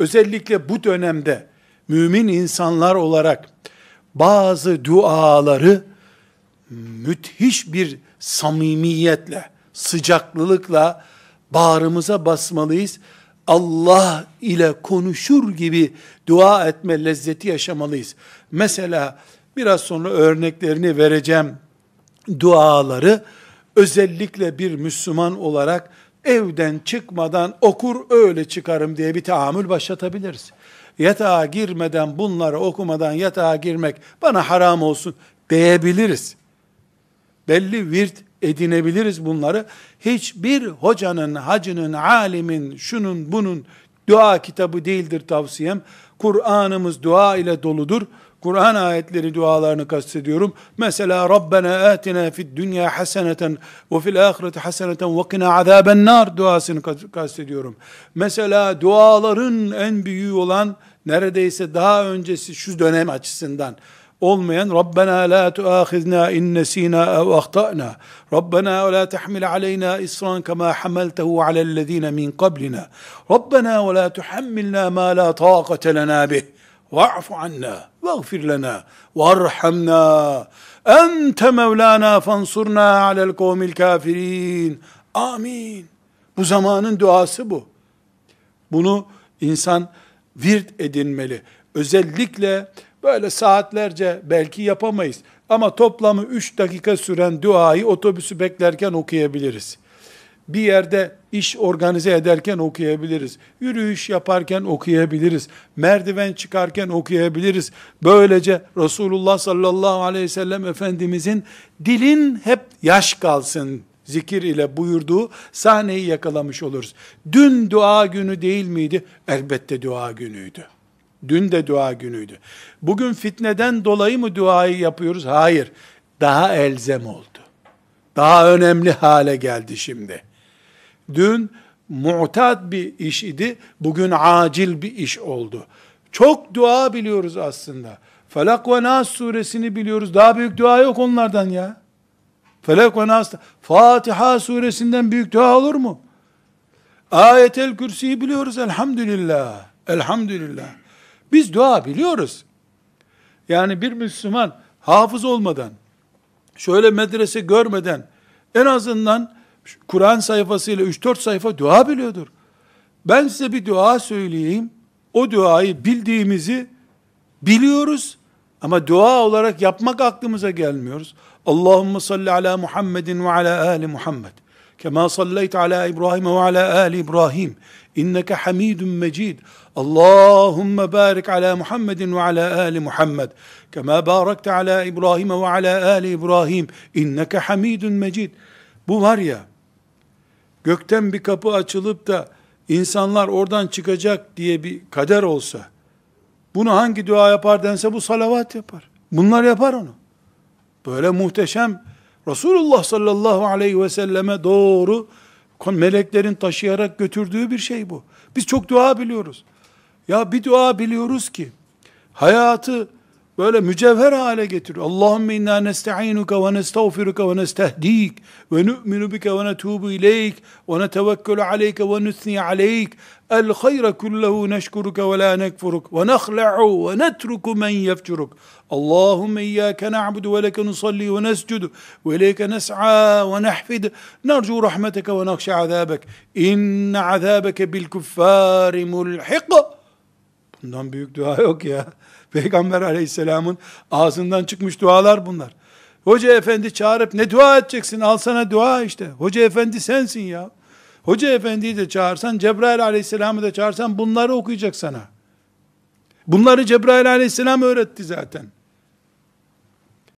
özellikle bu dönemde mümin insanlar olarak bazı duaları müthiş bir samimiyetle, sıcaklılıkla bağrımıza basmalıyız. Allah ile konuşur gibi dua etme lezzeti yaşamalıyız. Mesela biraz sonra örneklerini vereceğim duaları özellikle bir Müslüman olarak evden çıkmadan okur öyle çıkarım diye bir tahammül başlatabiliriz. Yatağa girmeden bunları okumadan yatağa girmek bana haram olsun diyebiliriz. Belli virt edinebiliriz bunları. Hiçbir hocanın, hacının, alimin, şunun bunun dua kitabı değildir tavsiyem. Kur'an'ımız dua ile doludur. Kur'an ayetleri dualarını kastediyorum. Mesela Rabbena atina fid dünya haseneten ve fil ahireti haseneten ve kina azaben nar duasını kastediyorum. Mesela duaların en büyüğü olan neredeyse daha öncesi şu dönem açısından olmayan Rabbena la tuahizna in nesina ev ahtana Rabbena ve la tahmil aleyna isran kema hamaltehu alellezine min qablina. Rabbena ve la tuhammilna ma la taqate lena bih. Va'fu anna vagfir lena varhamna ente mevlana fansurna alel kavmil kafirin. Amin. Bu zamanın duası bu. Bunu insan virt edinmeli. Özellikle böyle saatlerce belki yapamayız. Ama toplamı 3 dakika süren duayı otobüsü beklerken okuyabiliriz bir yerde iş organize ederken okuyabiliriz. Yürüyüş yaparken okuyabiliriz. Merdiven çıkarken okuyabiliriz. Böylece Resulullah sallallahu aleyhi ve sellem Efendimizin dilin hep yaş kalsın zikir ile buyurduğu sahneyi yakalamış oluruz. Dün dua günü değil miydi? Elbette dua günüydü. Dün de dua günüydü. Bugün fitneden dolayı mı duayı yapıyoruz? Hayır. Daha elzem oldu. Daha önemli hale geldi şimdi. Dün mutat bir iş idi, bugün acil bir iş oldu. Çok dua biliyoruz aslında. Felak ve Nas suresini biliyoruz. Daha büyük dua yok onlardan ya. Felak ve Nas, Fatiha suresinden büyük dua olur mu? Ayetel Kürsi'yi biliyoruz elhamdülillah. Elhamdülillah. Biz dua biliyoruz. Yani bir Müslüman hafız olmadan, şöyle medrese görmeden, en azından Kur'an sayfasıyla 3-4 sayfa dua biliyordur. Ben size bir dua söyleyeyim. O duayı bildiğimizi biliyoruz ama dua olarak yapmak aklımıza gelmiyoruz. Allahümme salli ala Muhammedin ve ala ali Muhammed. Kema salleyt ala İbrahim ve ala ali İbrahim. İnneke hamidun mecid. Allahümme barik ala Muhammedin ve ala ali Muhammed. Kema barakte ala İbrahim ve ala ali İbrahim. İnneke hamidun mecid. Bu var ya, gökten bir kapı açılıp da insanlar oradan çıkacak diye bir kader olsa, bunu hangi dua yapar dense bu salavat yapar. Bunlar yapar onu. Böyle muhteşem Resulullah sallallahu aleyhi ve selleme doğru meleklerin taşıyarak götürdüğü bir şey bu. Biz çok dua biliyoruz. Ya bir dua biliyoruz ki hayatı böyle mücevher hale getiriyor. Allahümme inna nesta'inuka ve nestağfiruka ve nestehdik ve nu'minu bike ve netubu ileyk ve netevekkelu aleyke ve nüthni aleyk el hayra kullehu neşkuruka ve la nekfuruk ve nekhla'u ve netruku men yefcuruk Allahümme iyyâke na'budu ve leke nusalli ve nescudu ve ileyke nes'a ve nehfid nercu rahmeteke ve nakşe azabek inne azabeke bil kuffari mulhiq Bundan büyük dua yok ya. Peygamber aleyhisselamın ağzından çıkmış dualar bunlar. Hoca efendi çağırıp ne dua edeceksin? Al sana dua işte. Hoca efendi sensin ya. Hoca efendiyi de çağırsan, Cebrail aleyhisselamı da çağırsan bunları okuyacak sana. Bunları Cebrail aleyhisselam öğretti zaten.